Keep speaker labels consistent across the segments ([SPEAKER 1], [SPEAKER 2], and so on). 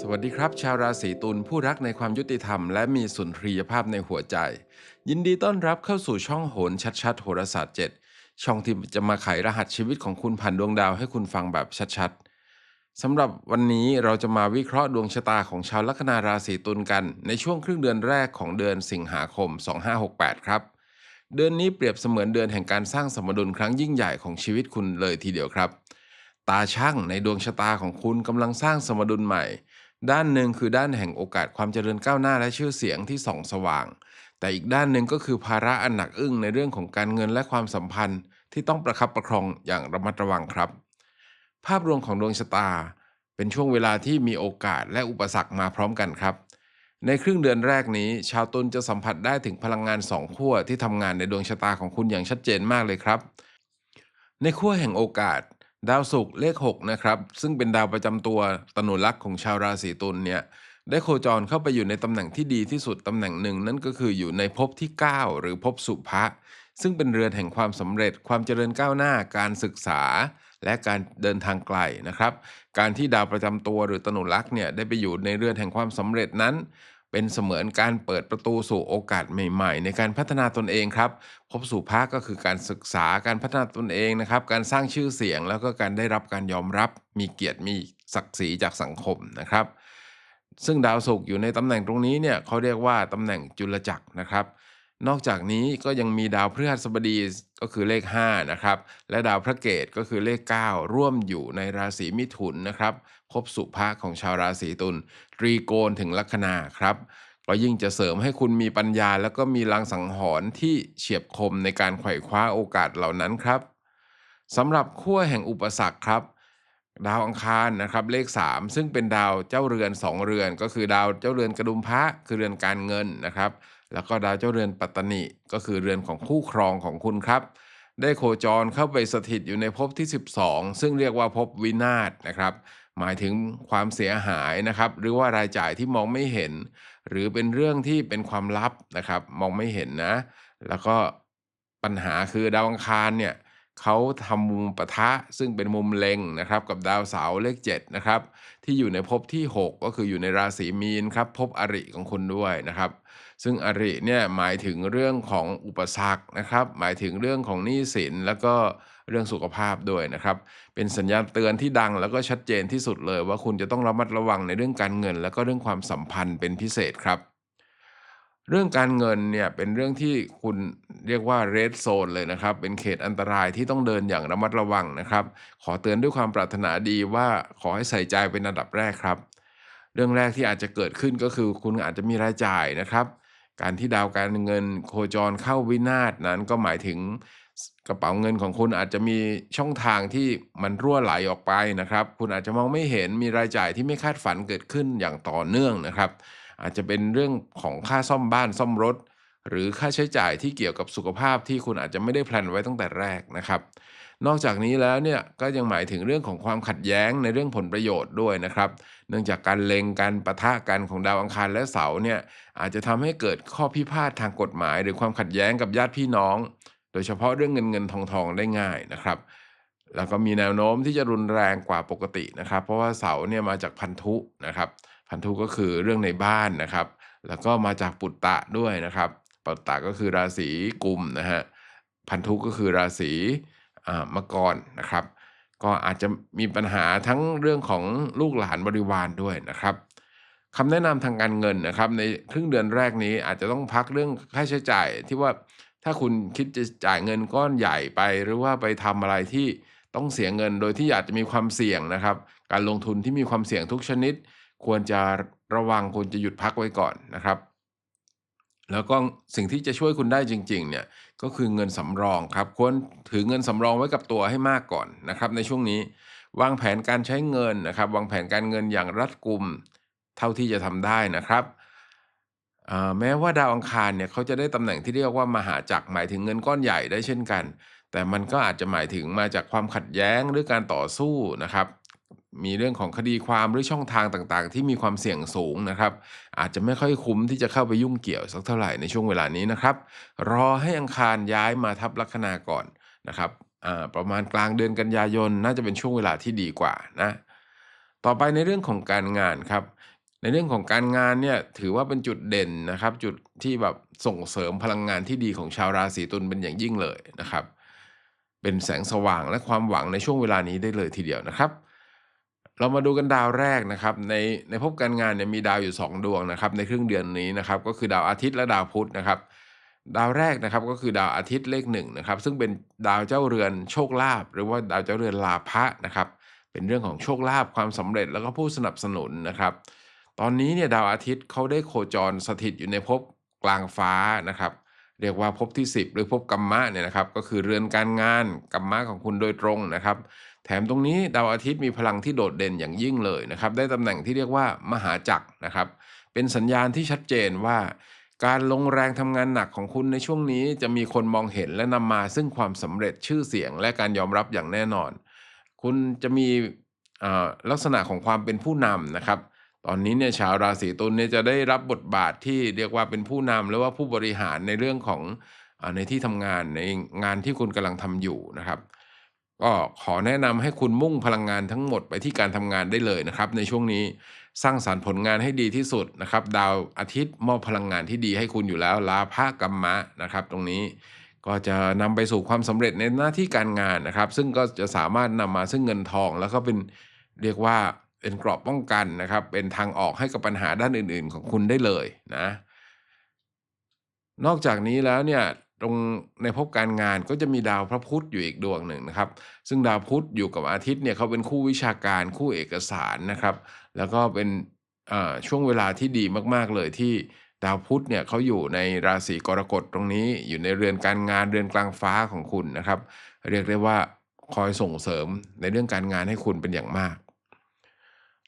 [SPEAKER 1] สวัสดีครับ ชาวราศีตุลผู้รักในความยุติธรรม และมีสุนทรียภาพในหัวใจ ยินดีต้อนรับเข้าสู่ช่องโหนชัดๆโหราศาสตร์ 7 ช่องที่จะมาไขรหัสชีวิตของคุณผ่านดวงดาวให้คุณฟังแบบชัดๆสำหรับวันนี้เราจะมาวิเคราะห์ดวงชะตาของชาวลัคนาราศีตุลกัน ในช่วงครึ่งเดือนแรกของเดือนสิงหาคม 2568 ครับ เดือนนี้เปรียบเสมือนเดือนแห่งการสร้างสมดุลครั้งยิ่งใหญ่ของชีวิตคุณเลยทีเดียวครับ ตาช่างในดวงชะตาของคุณกำลังสร้างสมดุลใหม่ ด้านหนึ่งคือด้านแห่งโอกาสความเจริญก้าวหน้าและชื่อเสียงที่ส่องสว่าง แต่อีกด้านหนึ่งก็คือภาระอันหนักอึ้งในเรื่องของการเงินและความสัมพันธ์ ที่ต้องประคับประคองอย่างระมัดระวังครับ ภาพรวมของดวงชะตา เป็นช่วงเวลาที่มีโอกาสและอุปสรรคมาพร้อมกันครับในครึ่งเดือนแรกนี้ ชาวตุลจะสัมผัสได้ถึงพลังงานสองขั้วที่ทำงานในดวงชะตาของคุณอย่างชัดเจนมากเลยครับ ในขั้วแห่งโอกาส ดาวศุกร์เลข6นะครับซึ่งเป็นดาวประจำตัวตนุลักษ์ของชาวราศีตุลเนี่ยได้โคจรเข้าไปอยู่ในตำแหน่งที่ดีที่สุดตำแหน่งหนึ่งนั่นก็คืออยู่ในภพที่ 9 หรือภพสุภะซึ่งเป็นเรือนแห่งความสำเร็จความเจริญก้าวหน้าการศึกษา และการเดินทางไกลนะครับ การที่ดาวประจำตัวหรือตนุลักษ์เนี่ยได้ไปอยู่ในเรือนแห่งความสำเร็จนั้น เป็นเสมือนการเปิดประตูสู่โอกาสใหม่ ๆ ในการพัฒนาตนเองครับ พบสู่ภาคก็คือการศึกษาการพัฒนาตนเองนะครับ การสร้างชื่อเสียงแล้วก็การได้รับการยอมรับ มีเกียรติมีศักดิ์ศรีจากสังคมนะครับ ซึ่งดาวศุกร์อยู่ในตำแหน่งตรงนี้เนี่ยเขาเรียกว่าตำแหน่งจุลจักรนะครับ นอกจากนี้ก็ยังมีดาวพฤหัสบดีก็คือเลข5นะครับและดาวพระเกตก็คือเลข 9 ร่วมอยู่ในราศีมิถุนนะครับพบสุภาของชาวราศีตุลตรีโกณถึงลัคนาครับก็ยิ่งจะเสริมให้คุณมีปัญญา แล้วก็มีลังสังหรณ์ที่เฉียบคมในการไขว่คว้าโอกาสเหล่านั้นครับสำหรับขั้วแห่งอุปสรรคครับ ดาวอังคารนะครับเลข 3 ซึ่งเป็นดาวเจ้าเรือน 2 เรือน ก็คือดาวเจ้าเรือนกระดุมพระคือเรือนการเงินนะครับ แล้วก็ดาวเจ้าเรือนปัตตนิก็คือเรือนของคู่ครองของคุณครับ ได้โคจรเข้าไปสถิตอยู่ในภพที่ 12 ซึ่งเรียกว่าภพวินาศนะครับหมายถึงความเสียหายนะครับ หรือว่ารายจ่ายที่มองไม่เห็น หรือเป็นเรื่องที่เป็นความลับนะครับ มองไม่เห็นนะ แล้วก็ปัญหาคือดาวอังคารเนี่ย เขาทำมุมปะทะซึ่งเป็นมุมเล็งนะครับกับดาวเสาร์เลข7นะครับที่อยู่ในภพที่ 6 ก็คืออยู่ในราศีมีนครับภพอริของคุณด้วยนะครับ ซึ่งอริเนี่ยหมายถึงเรื่องของอุปสรรคนะครับ หมายถึงเรื่องของหนี้สินแล้วก็เรื่องสุขภาพด้วยนะครับ เป็นสัญญาณเตือนที่ดังแล้วก็ชัดเจนที่สุดเลยว่าคุณจะต้องระมัดระวังในเรื่องการเงิน แล้วก็เรื่องความสัมพันธ์เป็นพิเศษครับ เรื่องการเงินเนี่ยเป็นเรื่องที่คุณเรียกว่าเรดโซนเลยนะครับ เป็นเขตอันตรายที่ต้องเดินอย่างระมัดระวังนะครับ ขอเตือนด้วยความปรารถนาดีว่าขอให้ใส่ใจเป็นอันดับแรกครับ เรื่องแรกที่อาจจะเกิดขึ้นก็คือคุณอาจจะมีรายจ่ายนะครับ การที่ดาวการเงินโคจรเข้าวินาศนั้นก็หมายถึงกระเป๋าเงินของคุณอาจจะมีช่องทางที่มันรั่วไหลออกไปนะครับ คุณอาจจะมองไม่เห็นมีรายจ่ายที่ไม่คาดฝันเกิดขึ้นอย่างต่อเนื่องนะครับ อาจจะเป็นเรื่องของค่าซ่อมบ้านซ่อมรถ หรือค่าใช้จ่ายที่เกี่ยวกับสุขภาพที่คุณอาจจะไม่ได้แพลนไว้ตั้งแต่แรกนะครับ นอกจากนี้แล้วเนี่ยก็ยังหมายถึงเรื่องของความขัดแย้งในเรื่องผลประโยชน์ด้วยนะครับ เนื่องจากการเลงการปะทะกันของดาวอังคารและเสาร์เนี่ยอาจจะทำให้เกิดข้อพิพาททางกฎหมาย หรือความขัดแย้งกับญาติพี่น้อง โดยเฉพาะเรื่องเงินเงินทองทองได้ง่ายนะครับแล้วก็มีแนวโน้มที่จะรุนแรงกว่าปกตินะครับ เพราะว่าเสาร์เนี่ยมาจากพันธุนะครับ พันธุก็คือเรื่องในบ้านนะครับ แล้วก็มาจากปุตตะด้วยนะครับปุตตะก็คือราศีกุมนะฮะพันธุก็คือราศีมังกรนะครับ ก็อาจจะมีปัญหาทั้งเรื่องของลูกหลานบริวารด้วยนะครับคำแนะนำทางการเงินนะครับ ในครึ่งเดือนแรกนี้อาจจะต้องพักเรื่องค่าใช้จ่ายที่ว่าถ้าคุณคิดจะจ่ายเงินก้อนใหญ่ไปหรือว่าไปทำอะไรที่ต้องเสียเงินโดยที่อาจจะมีความเสี่ยงนะครับ การลงทุนที่มีความเสี่ยงทุกชนิด ควรจะระวังควรจะหยุดพักไว้ก่อนนะครับ แล้วก็สิ่งที่จะช่วยคุณได้จริง ๆ เนี่ยก็คือเงินสำรองครับควรถือเงินสำรองไว้กับตัวให้มากก่อนนะครับในช่วงนี้วางแผนการใช้เงินนะครับ วางแผนการเงินอย่างรัดกุมเท่าที่จะทำได้นะครับแม้ว่าดาวอังคารเนี่ยเขาจะได้ตำแหน่งที่เรียกว่ามหาจักรหมายถึงเงินก้อนใหญ่ได้เช่นกัน แต่มันก็อาจจะหมายถึงมาจากความขัดแย้งหรือการต่อสู้นะครับ มีเรื่องของคดีความหรือช่องทางต่างๆ ที่มีความเสี่ยงสูงนะครับ อาจจะไม่ค่อยคุ้มที่จะเข้าไปยุ่งเกี่ยวสักเท่าไหร่ในช่วงเวลานี้นะครับ รอให้อังคารย้ายมาทับลัคนาก่อนนะครับประมาณกลางเดือนกันยายนน่าจะเป็นช่วงเวลาที่ดีกว่านะต่อไปในเรื่องของการงานครับ ในเรื่องของการงานเนี่ยถือว่าเป็นจุดเด่นนะครับ จุดที่แบบส่งเสริมพลังงานที่ดีของชาวราศีตุลเป็นอย่างยิ่งเลยนะครับ เป็นแสงสว่างและความหวังในช่วงเวลานี้ได้เลยทีเดียวนะครับ เรามาดูกันดาวแรกนะครับในในภพการงานเนี่ยมีดาวอยู่ 2 ดวงนะครับในครึ่งเดือนนี้นะครับก็คือดาวอาทิตย์และดาวพุธนะครับดาวแรกนะครับก็คือดาวอาทิตย์เลขหนึ่งนะครับซึ่งเป็นดาวเจ้าเรือนโชคลาภหรือว่าดาวเจ้าเรือนลาภะนะครับเป็นเรื่องของโชคลาภความสำเร็จแล้วก็ผู้สนับสนุนนะครับตอนนี้เนี่ยดาวอาทิตย์เขาได้โคจรสถิตอยู่ในภพกลางฟ้านะครับ เรียกว่าภพที่ 10 หรือภพกัมมะเนี่ยนะครับ ก็คือเรือนการงานกัมมะของคุณโดยตรงนะครับ แถมตรงนี้ดาวอาทิตย์มีพลังที่โดดเด่นอย่างยิ่งเลยนะครับ ได้ตำแหน่งที่เรียกว่ามหาจักรนะครับ เป็นสัญญาณที่ชัดเจนว่า การลงแรงทำงานหนักของคุณในช่วงนี้ จะมีคนมองเห็นและนำมาซึ่งความสำเร็จชื่อเสียง และการยอมรับอย่างแน่นอน คุณจะมีลักษณะของความเป็นผู้นำนะครับ ตอนนี้เนี่ยชาวราศีตุลเนี่ยจะได้รับบทบาทที่เรียกว่าเป็นผู้นำหรือว่าผู้บริหารในเรื่องของอในที่ทำงานในงานที่คุณกำลังทำอยู่นะครับ ก็ขอแนะนำให้คุณมุ่งพลังงานทั้งหมดไปที่การทำงานได้เลยนะครับ ในช่วงนี้สร้างสรรค์ผลงานให้ดีที่สุดนะครับ ดาวอาทิตย์มอบพลังงานที่ดีให้คุณอยู่แล้วลาภกัมมะนะครับ ตรงนี้ก็จะนำไปสู่ความสำเร็จในหน้าที่การงานนะครับ ซึ่งก็จะสามารถนำมาซึ่งเงินทองแล้วก็เป็นเรียกว่า เป็นกรอบป้องกันนะครับ เป็นทางออกให้กับปัญหาด้านอื่น ๆ ของคุณได้เลยนะ นอกจากนี้แล้วเนี่ยตรงในภพการงานก็จะมีดาวพระพุธอยู่อีกดวงหนึ่งนะครับ ซึ่งดาวพุธอยู่กับอาทิตย์เนี่ยเขาเป็นคู่วิชาการคู่เอกสารนะครับ แล้วก็เป็นช่วงเวลาที่ดีมากๆเลยที่ดาวพุธเนี่ยเขาอยู่ในราศีกรกฎตรงนี้ อยู่ในเรือนการงานเรือนกลางฟ้าของคุณนะครับ เรียกได้ว่าคอยส่งเสริมในเรื่องการงานให้คุณเป็นอย่างมาก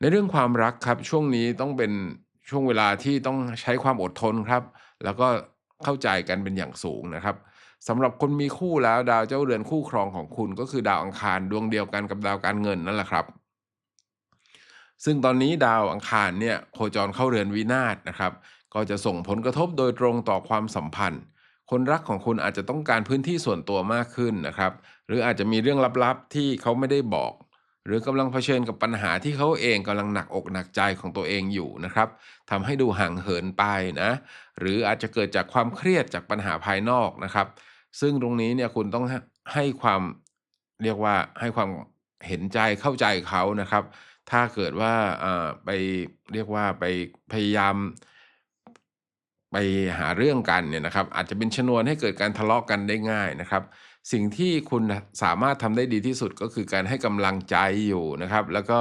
[SPEAKER 1] ในเรื่องความรักครับช่วงนี้ต้องเป็นช่วงเวลาที่ต้องใช้ความอดทนครับ แล้วก็เข้าใจกันเป็นอย่างสูงนะครับสำหรับคนมีคู่แล้วดาวเจ้าเรือนคู่ครองของคุณก็คือดาวอังคารดวงเดียวกันกับดาวการเงินนั่นแหละครับ ซึ่งตอนนี้ดาวอังคารเนี่ยโคจรเข้าเรือนวินาศนะครับ ก็จะส่งผลกระทบโดยตรงต่อความสัมพันธ์ คนรักของคุณอาจจะต้องการพื้นที่ส่วนตัวมากขึ้นนะครับ หรืออาจจะมีเรื่องลับๆที่เขาไม่ได้บอก หรือกำลังเผชิญกับปัญหาที่เขาเองกำลังหนักอกหนักใจของตัวเองอยู่นะครับทำให้ดูห่างเหินไปนะหรืออาจจะเกิดจากความเครียดจากปัญหาภายนอกนะครับ ซึ่งตรงนี้เนี่ยคุณต้องให้ความเรียกว่าให้ความเห็นใจเข้าใจเขานะครับ ถ้าเกิดว่าอ่าไปเรียกว่าไปพยายามไปหาเรื่องกันเนี่ยนะครับ อาจจะเป็นชนวนให้เกิดการทะเลาะกันได้ง่ายนะครับ สิ่งที่คุณสามารถทำได้ดีที่สุดก็คือการให้กำลังใจอยู่นะครับ แล้วก็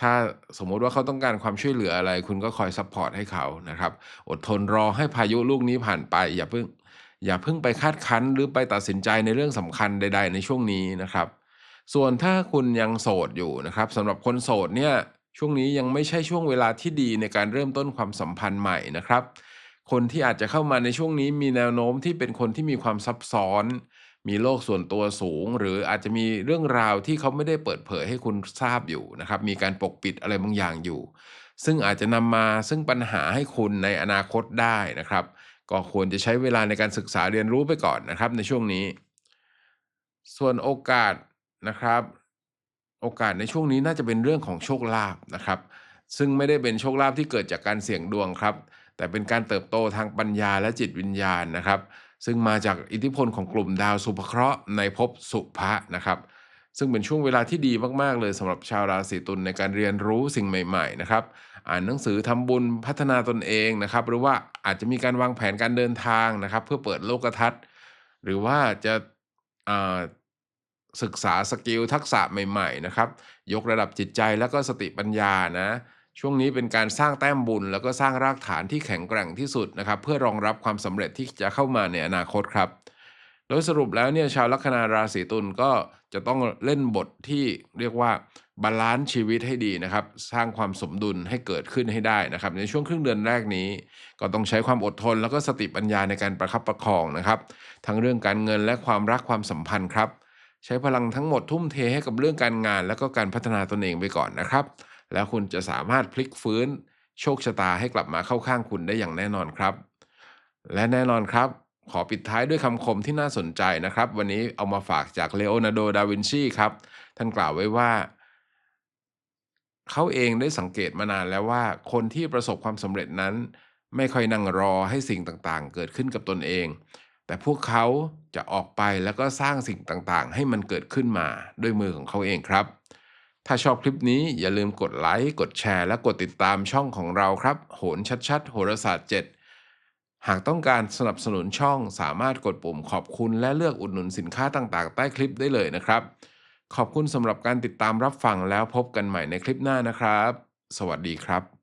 [SPEAKER 1] ถ้าสมมุติว่าเขาต้องการความช่วยเหลืออะไร คุณก็คอยซัพพอร์ตให้เขานะครับ อดทนรอให้พายุลูกนี้ผ่านไป อย่าเพิ่ง อย่าเพิ่งไปคาดคั้นหรือไปตัดสินใจในเรื่องสำคัญใด ๆ ในช่วงนี้นะครับ ส่วนถ้าคุณยังโสดอยู่นะครับสำหรับคนโสดเนี่ยช่วงนี้ยังไม่ใช่ช่วงเวลาที่ดีในการเริ่มต้นความสัมพันธ์ใหม่นะครับ คนที่อาจจะเข้ามาในช่วงนี้มีแนวโน้มที่เป็นคนที่มีความซับซ้อน มีโลกส่วนตัวสูง หรืออาจจะมีเรื่องราวที่เขาไม่ได้เปิดเผยให้คุณทราบอยู่นะครับ มีการปกปิดอะไรบางอย่างอยู่ ซึ่งอาจจะนำมาซึ่งปัญหาให้คุณในอนาคตได้นะครับ ก็ควรจะใช้เวลาในการศึกษาเรียนรู้ไปก่อนนะครับ ในช่วงนี้ ส่วนโอกาสนะครับ โอกาสในช่วงนี้น่าจะเป็นเรื่องของโชคลาภนะครับ ซึ่งไม่ได้เป็นโชคลาภที่เกิดจากการเสี่ยงดวงครับ แต่เป็นการเติบโตทางปัญญาและจิตวิญญาณนะครับ ซึ่งมาจากอิทธิพลของกลุ่มดาวสุภเคราะห์ในภพสุภะนะครับซึ่งเป็นช่วงเวลาที่ดีมาก ๆ เลยสำหรับชาวราศีตุลในการเรียนรู้สิ่งใหม่ ๆ นะครับ อ่านหนังสือทำบุญพัฒนาตนเองนะครับ หรือว่าอาจจะมีการวางแผนการเดินทางนะครับ เพื่อเปิดโลกทัศน์ หรือว่าจะาศึกษาสกิลทักษะใหม่ ๆ นะครับ ยกระดับจิตใจแล้วก็สติปัญญานะ ช่วงนี้เป็นการสร้างแต้มบุญ แล้วก็สร้างรากฐานที่แข็งแกร่งที่สุดนะครับเพื่อรองรับความสำเร็จที่จะเข้ามาในอนาคตครับโดยสรุปแล้วเนี่ยชาวลัคนาราศีตุลก็จะต้องเล่นบทที่เรียกว่าบาลานซ์ชีวิตให้ดีนะครับ สร้างความสมดุลให้เกิดขึ้นให้ได้นะครับ ในช่วงครึ่งเดือนแรกนี้ ก็ต้องใช้ความอดทน แล้วก็สติปัญญาในการประคับประคองนะครับ ทั้งเรื่องการเงินและความรักความสัมพันธ์ครับ ใช้พลังทั้งหมดทุ่มเทให้กับเรื่องการงาน แล้วก็การพัฒนาตนเองไปก่อนนะครับ แล้วคุณจะสามารถพลิกฟื้น โชคชะตาให้กลับมาเข้าข้างคุณได้อย่างแน่นอนครับ และแน่นอนครับขอปิดท้ายด้วยคำคมที่น่าสนใจนะครับ วันนี้เอามาฝากจากเลโอนาร์โด ดาวินชีครับ ท่านกล่าวไว้ว่า เขาเองได้สังเกตมานานแล้วว่า คนที่ประสบความสำเร็จนั้น ไม่ค่อยนั่งรอให้สิ่งต่างๆ เกิดขึ้นกับตนเอง แต่พวกเขาจะออกไปแล้วก็สร้างสิ่งต่างๆ ให้มันเกิดขึ้นมาด้วยมือของเขาเองครับ ถ้าชอบคลิปนี้อย่าลืมกดไลค์ กดแชร์ และกดติดตามช่องของเราครับ โหนชัดๆ โหราศาสตร์ 7 หากต้องการสนับสนุนช่องสามารถกดปุ่มขอบคุณและเลือกอุดหนุนสินค้าต่างๆ ใต้คลิปได้เลยนะครับ ขอบคุณสำหรับการติดตามรับฟังแล้วพบกันใหม่ในคลิปหน้านะครับ สวัสดีครับ